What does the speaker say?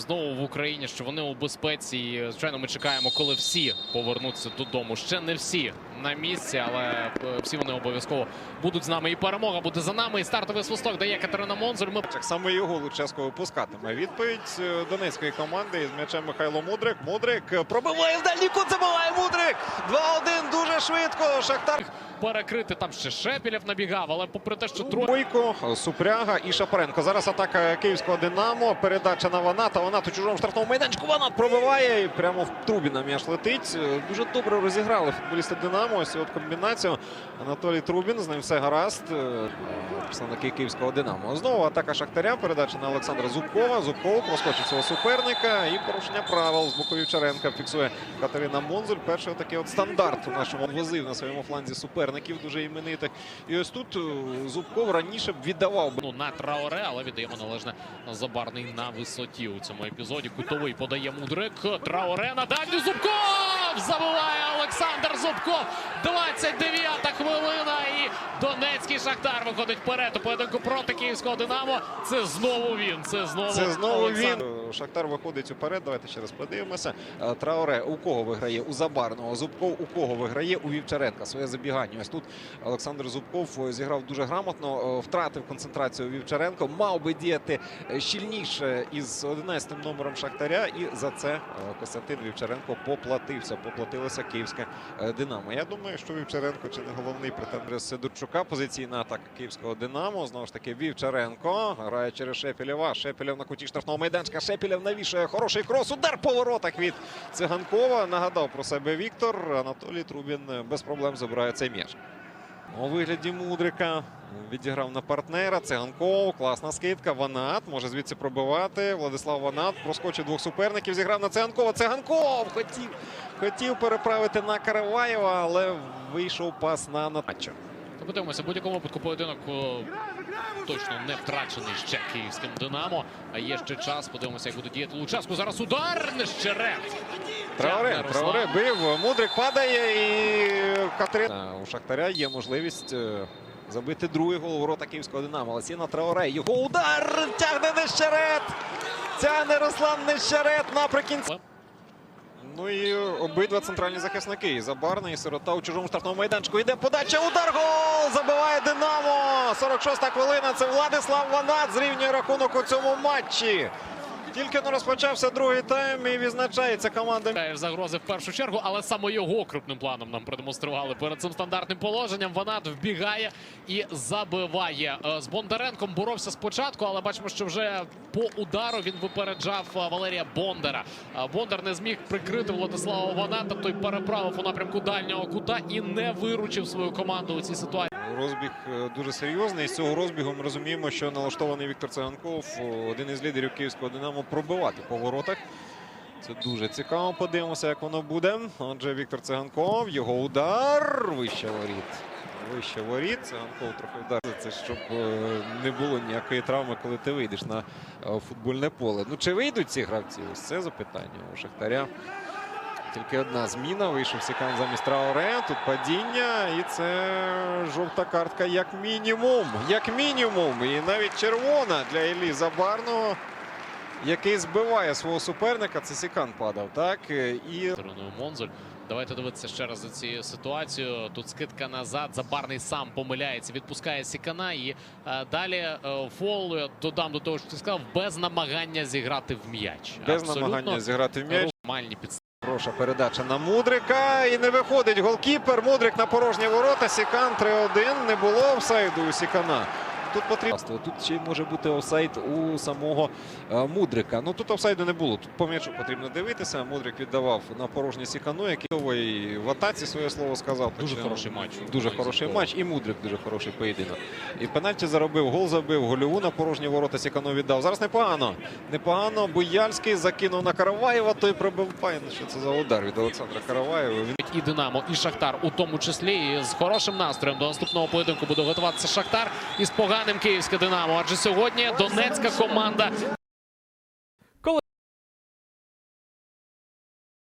знову в Україні, що вони у безпеці. І, звичайно, ми чекаємо, коли всі повернуться додому. Ще не всі на місці, але е, всі вони обов'язково будуть з нами. І перемога буде за нами. І стартовий свисток дає Катерина Монзуль. Ми само його Луческо випускатиме. Відповідь е, донецької команди із м'ячем Михайло Мудрик. Мудрик пробиває в дальній кут, забиває Мудрик. 2-1 дуже швидко. Шахтар. Перекрити там ще Шепілєв набігав, але попри те, що троє. Бойко, Супряга і Шапаренко. Зараз атака київського Динамо. Передача на Ваната. Ванат у чужому штрафному майданчику. Ванат пробиває і прямо в Трубіна м'яч летить. Е, Дуже добре розіграли футболісти Динамо. Ось от комбінацію. Анатолій Трубін. З ним все гаразд. Е, Представники київського Динамо. Знову атака Шахтаря. Передача на Олександра Зубкова. Зубков проскочив свого суперника. І порушення правил з боку Вівчаренка фіксує Катерина Монзуль. Перший такий от стандарт у нашому возив на своєму фланзі суперників дуже іменитих. І ось тут е, Зубков раніше б віддавав Ну, на Траоре, але віддаємо належне Забарний на висоті у цьому епізоді. Кутовий подає Мудрик. Траоре на дальню Зубков! Забиває Олександр Зубков. 29-та хвилина. І Донецький Шахтар виходить вперед у поєдинку проти київського Динамо. Це знову він. Це знову, Це знову Олександр. він. Шахтар виходить уперед. Давайте ще раз подивимося. Е, Траоре у кого виграє? У Забарного. Зубков у кого виграє? У Вівчаренка. Своє забігання. Ось тут Олександр Зубков е, зіграв дуже грамотно, е, втратив концентрацію у Вівчаренко. Мав би діяти щільніше із 11 номером Шахтаря. І за це Костянтин Вівчаренко поплатився. Поплатилося київське Динамо. Я думаю, що Вівчаренко чи не головний претендер Сидорчука. Позиційна атака київського Динамо. Знову ж таки, Вівчаренко грає через Шепілєва. Шепілєв на куті штрафного майданчика. Шепілєв навішує хороший крос. Удар по воротах від Циганкова. Нагадав про себе Віктор. Анатолій Трубін без проблем забирає цей м'яч. У вигляді Мудрика відіграв на партнера. Циганков. Класна скидка. Ванат може звідси пробивати. Владислав Ванат проскочив двох суперників. Зіграв на Циганкова. Циганков хотів, хотів переправити на Караваєва, але вийшов пас на Натача. Подивимося, в будь-якому випадку поєдинок точно не втрачений ще київським Динамо. А є ще час. Подивимося, як буде діяти Лучаску. Зараз удар Нещерет. Траоре, Тягне бив. Мудрик падає і Катерина. У Шахтаря є можливість е, забити другий гол ворота київського Динамо. Ласіна Траоре. Його удар тягне Нещерет. Тягне Руслан Нещерет наприкінці. Ну і обидва центральні захисники. І Забарна, і Сирота у чужому штрафному майданчику. Йде подача. Удар гол! Забиває Динамо. 46-та хвилина. Це Владислав Ванат зрівнює рахунок у цьому матчі. Тільки не розпочався другий тайм і відзначається команда. Загрози в першу чергу, але саме його крупним планом нам продемонстрували перед цим стандартним положенням. Ванат вбігає і забиває. Е, З Бондаренком боровся спочатку, але бачимо, що вже по удару він випереджав е, Валерія Бондара. Е, Бондар не зміг прикрити Владислава Ваната. Той переправив у напрямку дальнього кута і не виручив свою команду у цій ситуації. Розбіг е, дуже серйозний. З цього розбігу ми розуміємо, що налаштований Віктор Циганков, один із лідерів київського Динамо, пробивати по воротах. Це дуже цікаво. Подивимося, як воно буде. Отже, Віктор Циганков, його удар вище воріт. Вище воріт. Циганков трохи вдарив. Це щоб е, не було ніякої травми, коли ти вийдеш на е, футбольне поле. Ну чи вийдуть ці гравці? Ось це запитання у Шахтаря. Тільки одна зміна. Вийшов Сікан замість Траоре. Тут падіння. І це жовта картка як мінімум. Як мінімум. І навіть червона для Іллі Забарного, який збиває свого суперника. Це Сікан падав. Так. І стороною. Давайте дивитися ще раз за цією ситуацією. Тут скидка назад. Забарний сам помиляється, відпускає Сікана. І е, далі е, фол, я додам до того, що ти сказав, без намагання зіграти в м'яч. без Абсолютно намагання зіграти в м'яч. нормальні підстави. Хороша передача на Мудрика. І не виходить голкіпер. Мудрик на порожні ворота. Сікан 3-1. Не було офсайду у Сікана. Тут потрібно. Тут ще й може бути офсайд у самого е, Мудрика. Ну тут офсайду не було. Тут по м'ячу потрібно дивитися. Мудрик віддавав на порожнє Сікану, який в атаці своє слово сказав. Дуже Так хороший матч. Дуже хороший матч. І Мудрик дуже хороший поєдинок. І пенальті заробив, гол забив, гольову на порожні ворота Сікану віддав. Зараз непогано. Непогано. Буяльський закинув на Караваєва. Той пробив пайн. Що це за удар від Олександра Караваєва? Він І Динамо, і Шахтар у тому числі. І з хорошим настроєм до наступного поєдинку буде готуватися Шахтар із поганим київське Динамо. Адже сьогодні донецька команда